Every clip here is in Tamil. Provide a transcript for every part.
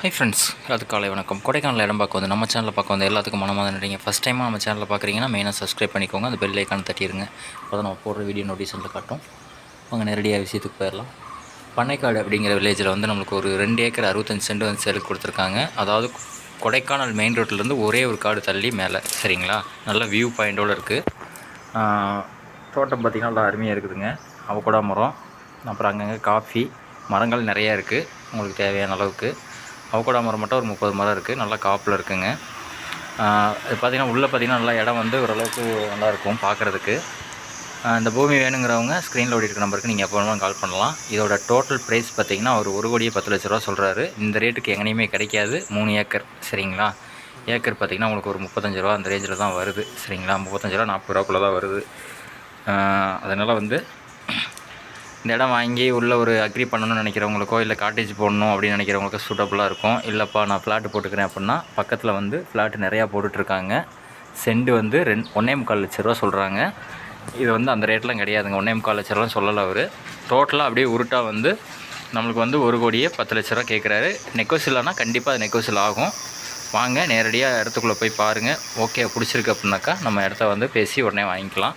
ஹை ஃப்ரெண்ட்ஸ் அது காலை வணக்கம். கொடைக்கானல் இடம் பார்க்க வந்து நம்ம சேனலில் பார்க்க வந்து எல்லாத்துக்கும் மனமாக நன்றிங்க. ஃபஸ்ட் டைமாக நம்ம சேனலில் பார்க்குறீங்கன்னா மெயினாக சப்ஸ்கிரைப் பண்ணிக்கோங்க. அந்த பெல் ஐக்கான தட்டிடுங்க அப்போ தான் நம்ம போடுற வீடியோ நோட்டீஸில் காட்டும். அவங்க நேரடியாக விஷயத்துக்கு போயிடலாம். பண்ணைக்காடு அப்படிங்கிற வில்லேஜில் வந்து நம்மளுக்கு ஒரு ரெண்டு ஏக்கர் அறுபத்தஞ்சு சென்ட் வந்து சேலுக்கு கொடுத்துருக்காங்க. அதாவது கொடைக்கானல் மெயின் ரோட்லேருந்து ஒரே ஒரு காடு தள்ளி மேலே. சரிங்களா? நல்ல வியூ பாயிண்டோடு இருக்குது தோட்டம் பார்த்திங்கன்னா நல்லா அருமையாக இருக்குதுங்க. அவக்கூடா மரம். அப்புறம் அங்கங்கே காஃபி மரங்கள் நிறையா இருக்குது உங்களுக்கு தேவையான அளவுக்கு. அவக்கோடா மரம் மட்டும் ஒரு முப்பது மரம் இருக்குது நல்லா காப்பில் இருக்குங்க. இது பார்த்திங்கன்னா உள்ளே பார்த்திங்கன்னா நல்லா இடம் வந்து ஓரளவுக்கு நல்லா இருக்கும் பார்க்குறதுக்கு இந்த பூமி வேணுங்கிறவங்க ஸ்க்ரீனில் ஓடி நம்பருக்கு நீங்கள் எப்போ வேணாலும் கால் பண்ணலாம். இதோட டோட்டல் ப்ரைஸ் பார்த்தீங்கன்னா ஒரு ஒரு கோடியே பத்து லட்ச ரூபா சொல்கிறாரு இந்த ரேட்டுக்கு எங்கேயுமே கிடைக்காது. மூணு ஏக்கர் சரிங்களா? ஏக்கர் பார்த்திங்கன்னா உங்களுக்கு ஒரு முப்பத்தஞ்சு ரூபா அந்த ரேஞ்சில் தான் வருது. சரிங்களா? முப்பத்தஞ்சு ரூபா நாற்பது ரூபாக்குள்ளே தான் வருது அதனால் வந்து இந்த இடம் வாங்கி உள்ளே ஒரு அக்ரி பண்ணணும்னு நினைக்கிறவங்களுக்கோ இல்லை காட்டேஜ் போடணும் அப்படின்னு நினைக்கிறவங்களுக்கோ சூட்டபுளாக இருக்கும். இல்லைப்பா நான் ஃப்ளாட்டு போட்டுக்கிறேன் அப்படின்னா பக்கத்தில் வந்து ஃப்ளாட்டு நிறையா போட்டுட்ருக்காங்க. செண்டு வந்து ரெண் ஒன்றே முக்கால் லட்ச ரூபா சொல்கிறாங்க இது வந்து அந்த ரேட்லாம் கிடையாதுங்க. ஒன்றே முக்கால் லட்ச ரூபான்னு சொல்லலை அவர். டோட்டலாக அப்படியே உருட்டாக வந்து நம்மளுக்கு வந்து ஒரு கோடியே பத்து லட்ச ரூபா கேட்குறாரு நெக்கோசிலானா கண்டிப்பாக அது நெக்கோசில் ஆகும். வாங்க நேரடியாக இடத்துக்குள்ளே போய் பாருங்கள் ஓகே பிடிச்சிருக்கு அப்படின்னாக்கா நம்ம இடத்த வந்து பேசி உடனே வாங்கிக்கலாம்.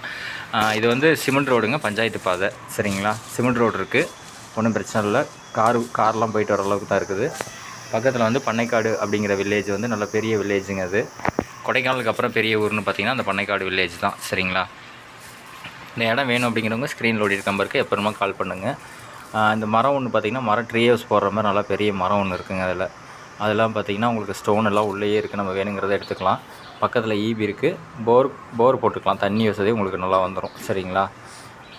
இது வந்து சிமெண்ட் ரோடுங்க பஞ்சாயத்து பாதை. சரிங்களா? சிமெண்ட் ரோடு இருக்குது ஒன்றும் பிரச்சனை இல்லை. கார் கார்லாம் போயிட்டு வர அளவுக்கு தான் இருக்குது. பக்கத்தில் வந்து பண்ணைக்காடு அப்படிங்கிற வில்லேஜ் வந்து நல்ல பெரிய வில்லேஜுங்க அது. கொடைக்கானலுக்கு அப்புறம் பெரிய ஊர்னு பார்த்தீங்கன்னா அந்த பண்ணைக்காடு வில்லேஜ் தான். சரிங்களா? இந்த இடம் வேணும் அப்படிங்கிறவங்க ஸ்க்ரீனில் ஓடி நம்பருக்கு எப்போ கால் பண்ணுங்கள் இந்த மரம் ஒன்று பார்த்தீங்கன்னா மரம் ட்ரீ ஹவுஸ் போடுற மாதிரி நல்லா பெரிய மரம் ஒன்று இருக்குங்க அதில். அதெல்லாம் பார்த்தீங்கன்னா உங்களுக்கு ஸ்டோன் எல்லாம் உள்ளேயே இருக்குது நம்ம வேணுங்கிறத எடுத்துக்கலாம். பக்கத்தில் ஈபி இருக்குது போர் போர் போட்டுக்கலாம். தண்ணி வசதி உங்களுக்கு நல்லா வந்துடும் சரிங்களா?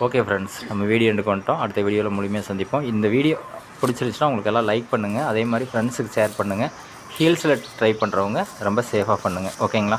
ஓகே ஃப்ரெண்ட்ஸ் நம்ம வீடியோ எடுக்க வந்துட்டோம். அடுத்த வீடியோவில் முழுமையாக சந்திப்போம். இந்த வீடியோ பிடிச்சிருச்சுன்னா உங்களுக்கு எல்லாம் லைக் பண்ணுங்கள் அதே மாதிரி ஃப்ரெண்ட்ஸுக்கு ஷேர் பண்ணுங்கள் ஹீல்ஸில் ட்ரை பண்ணுறவங்க ரொம்ப சேஃபாக பண்ணுங்கள் ஓகேங்களா